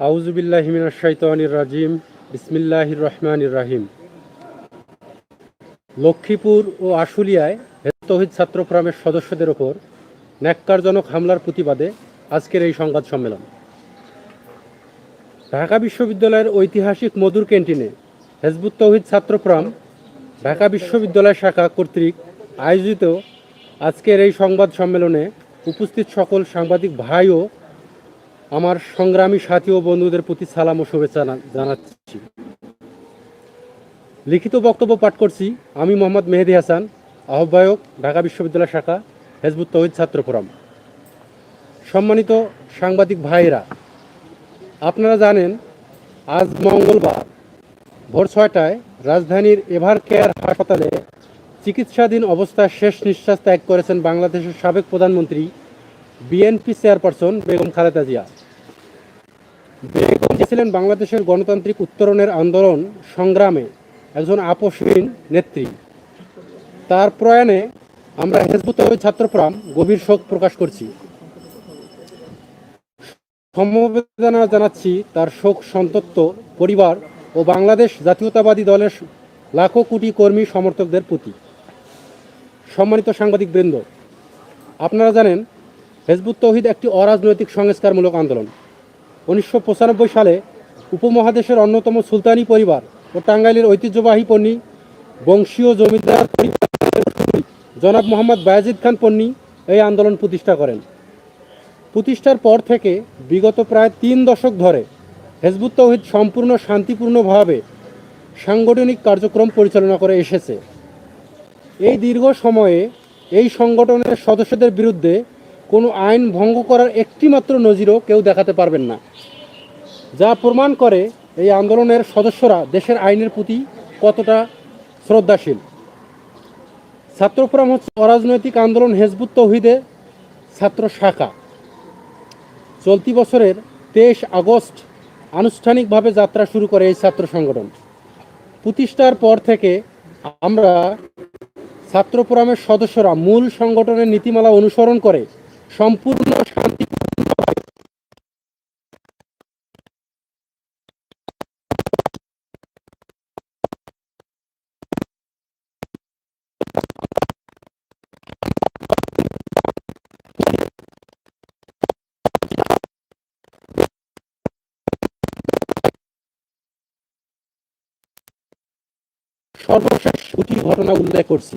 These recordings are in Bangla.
আউজুবিল্লাহ রাজিম, বিসমিল্লাহির রহমানির রাহিম। লক্ষ্মীপুর ও আশুলিয়ায় তৌহিদ ছাত্র ফোরামের সদস্যদের ওপর ন্যাক্কারজনক হামলার প্রতিবাদে আজকের এই সংবাদ সম্মেলন। ঢাকা বিশ্ববিদ্যালয়ের ঐতিহাসিক মধুর ক্যান্টিনে হেজবুত তৌহিদ ছাত্র ফোরাম ঢাকা বিশ্ববিদ্যালয় শাখা কর্তৃক আয়োজিত আজকের এই সংবাদ সম্মেলনে উপস্থিত সকল সাংবাদিক ভাই ও আমার সংগ্রামী সাথী ও বন্ধুদের প্রতি সালাম ও শুভেচ্ছা জানা- জানাচ্ছি। লিখিত বক্তব্য পাঠ করছি আমি মোহাম্মদ মেহেদি হাসান, আহ্বায়ক, ঢাকা বিশ্ববিদ্যালয় শাখা, হেজবুত তহিদ ছাত্র ফোরাম। সম্মানিত সাংবাদিক ভাইয়েরা, আপনারা জানেন, আজ মঙ্গলবার, ভোর ছয়টায় রাজধানীর এভার কেয়ার হাসপাতালে চিকিৎসাধীন অবস্থায় শেষ নিঃশ্বাস ত্যাগ করেছেন বাংলাদেশের সাবেক প্রধানমন্ত্রী বিএনপি চেয়ারপারসন বেগম খালেদা জিয়া। বেগম ছিলেন বাংলাদেশের গণতান্ত্রিক উত্তরণের আন্দোলন সংগ্রামে একজন আপসহীন নেত্রী। তার প্রয়াণে আমরা হেজবুত ছাত্রপ্রাম গভীর শোক প্রকাশ করছি। সমবেদনা জানাচ্ছি তার শোক, সন্তপ্ত পরিবার ও বাংলাদেশ জাতীয়তাবাদী দলের লাখো কোটি কর্মী সমর্থকদের প্রতি। সম্মানিত সাংবাদিক বৃন্দ, আপনারা জানেন হেজবুত তৌহিদ একটি অরাজনৈতিক সংস্কারমূলক আন্দোলন। উনিশশো পঁচানব্বই সালে উপমহাদেশের অন্যতম সুলতানি পরিবার ও টাঙ্গাইলের ঐতিহ্যবাহী পণ্যী, বংশীয় জমিদার পরিবারের শুরুই জনাব মোহাম্মদ বায়াজিদ খান পন্নী এই আন্দোলন প্রতিষ্ঠা করেন। প্রতিষ্ঠার পর থেকে বিগত প্রায় তিন দশক ধরে হেজবুত তৌহিদ সম্পূর্ণ শান্তিপূর্ণভাবে সাংগঠনিক কার্যক্রম পরিচালনা করে এসেছে। এই দীর্ঘ সময়ে এই সংগঠনের সদস্যদের বিরুদ্ধে কোনো আইন ভঙ্গ করার একটিমাত্র নজিরও কেউ দেখাতে পারবেন না। যা প্রমাণ করে এই আন্দোলনের সদস্যরা দেশের আইনের প্রতি কতটা শ্রদ্ধাশীল। ছাত্র ফোরাম হচ্ছে অরাজনৈতিক আন্দোলন হেজবুত তৌহিদে ছাত্র শাখা। চলতি বছরের তেইশ আগস্ট আনুষ্ঠানিকভাবে যাত্রা শুরু করে এই ছাত্র সংগঠন। প্রতিষ্ঠার পর থেকে আমরা ছাত্র ফোরামের সদস্যরা মূল সংগঠনের নীতিমালা অনুসরণ করে সম্পূর্ণ শান্তি সর্বশেষ দুটি ঘটনা উল্লেখ করছি।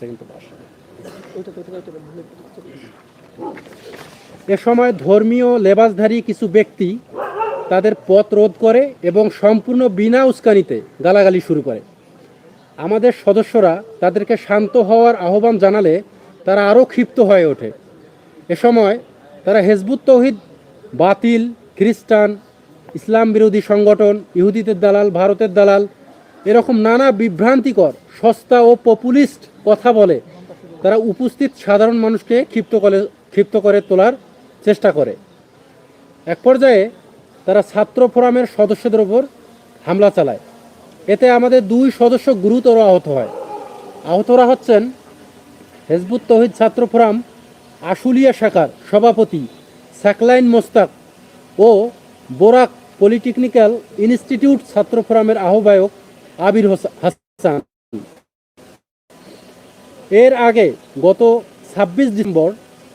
সেকেন্ড এ সময় ধর্মীয় লেবাসধারী কিছু ব্যক্তি তাদের পথ রোধ করে এবং সম্পূর্ণ বিনা উস্কানিতে গালাগালি শুরু করে। আমাদের সদস্যরা তাদেরকে শান্ত হওয়ার আহ্বান জানালে তারা আরও ক্ষিপ্ত হয়ে ওঠে। এ সময় তারা হেজবুত তৌহিদ বাতিল খ্রিস্টান ইসলাম বিরোধী সংগঠন ইহুদিদের দালাল ভারতের দালাল এরকম নানা বিভ্রান্তিকর, সস্তা ও পপুলিস্ট কথা বলে। তারা উপস্থিত সাধারণ মানুষকে ক্ষিপ্ত করে ক্ষিপ্ত করে তোলার চেষ্টা করে। এক পর্যায়ে তারা ছাত্র ফোরামের সদস্যদের ওপর হামলা চালায়। এতে আমাদের দুই সদস্য গুরুতর আহত হয়। আহতরা হচ্ছেন হেজবুত তহিদ ছাত্র ফোরাম আশুলিয়া শাখার সভাপতি সাকলাইন মোস্তাক ও বোরাক পলিটেকনিক্যাল ইনস্টিটিউট ছাত্র ফোরামের আহ্বায়ক আবির হাসান। এর আগে গত ছাব্বিশ ডিসেম্বর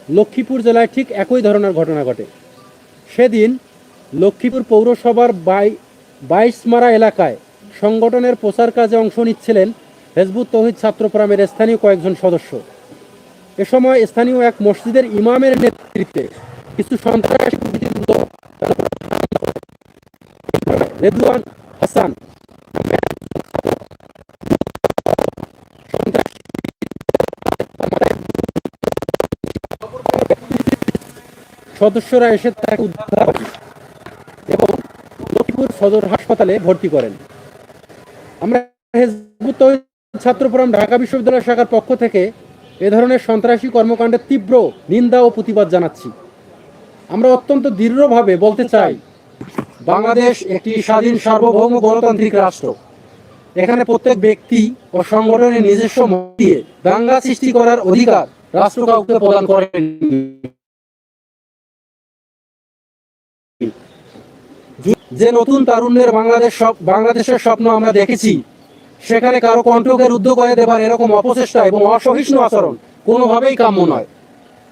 লক্ষ্মীপুর জেলায় ঠিক একই ধরনের ঘটনা ঘটে। সেদিন লক্ষ্মীপুর পৌরসভার বাই বাইশমারা এলাকায় সংগঠনের প্রচার কাজে অংশ নিচ্ছিলেন হেজবুত তহিদ ছাত্র ফোরামের স্থানীয় কয়েকজন সদস্য। এ সময় স্থানীয় এক মসজিদের ইমামের নেতৃত্বে কিছু সন্ত্রাসী রেদওয়ান হাসান সদস্যরা এসে তাকে উদ্ধার করেন এবং লক্ষ্মীপুর সদর হাসপাতালে ভর্তি করেন। আমরা হেজবুত তৌহিদ ছাত্রফোরাম ঢাকা বিশ্ববিদ্যালয় শাখার পক্ষ থেকে এ ধরনের সন্ত্রাসী কর্মকাণ্ডের তীব্র নিন্দা ও প্রতিবাদ জানাচ্ছি। আমরা অত্যন্ত দৃঢ়ভাবে বলতে চাই, বাংলাদেশ একটি স্বাধীন সার্বভৌম গণতান্ত্রিক রাষ্ট্র। এখানে প্রত্যেক ব্যক্তি ও সংগঠনের নিজস্ব মত দিয়ে দাঙ্গা সৃষ্টি করার অধিকার রাষ্ট্র কাউকে প্রদান করেন যে নতুন তারুণ্যের বাংলাদেশ বাংলাদেশের স্বপ্ন আমরা দেখেছি, সেখানে কারও কণ্ঠকে রুদ্ধ করে দেবার এরকম অপচেষ্টা এবং অসহিষ্ণু আচরণ কোনোভাবেই কাম্য নয়।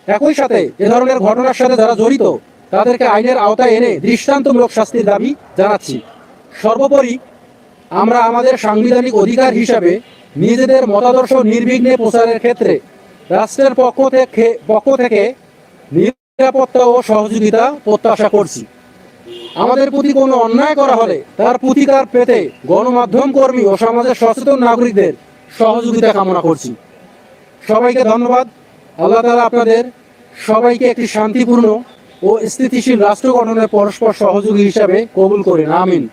একই সাথে এ ধরনের ঘটনার সাথে যারা জড়িত, তাদেরকে আইনের আওতায় এনে দৃষ্টান্তমূলক শাস্তির দাবি জানাচ্ছি। সর্বোপরি, আমরা আমাদের সাংবিধানিক অধিকার হিসাবে নিজেদের মতাদর্শ নির্বিঘ্নে প্রচারের ক্ষেত্রে রাষ্ট্রের পক্ষ থেকে পক্ষ থেকে নিরাপত্তা ও সহযোগিতা প্রত্যাশা করছি। আমাদের প্রতি কোনো অন্যায় করা হলে তার প্রতিকার পেতে গণমাধ্যম কর্মী ও সমাজের সচেতন নাগরিকদের সহযোগিতা কামনা করছি। সবাইকে ধন্যবাদ। আল্লাহ তালা আপনাদের সবাইকে একটি শান্তিপূর্ণ ও স্থিতিশীল রাষ্ট্র গঠনের পরস্পর সহযোগী হিসাবে কবুল করেন। আমিন।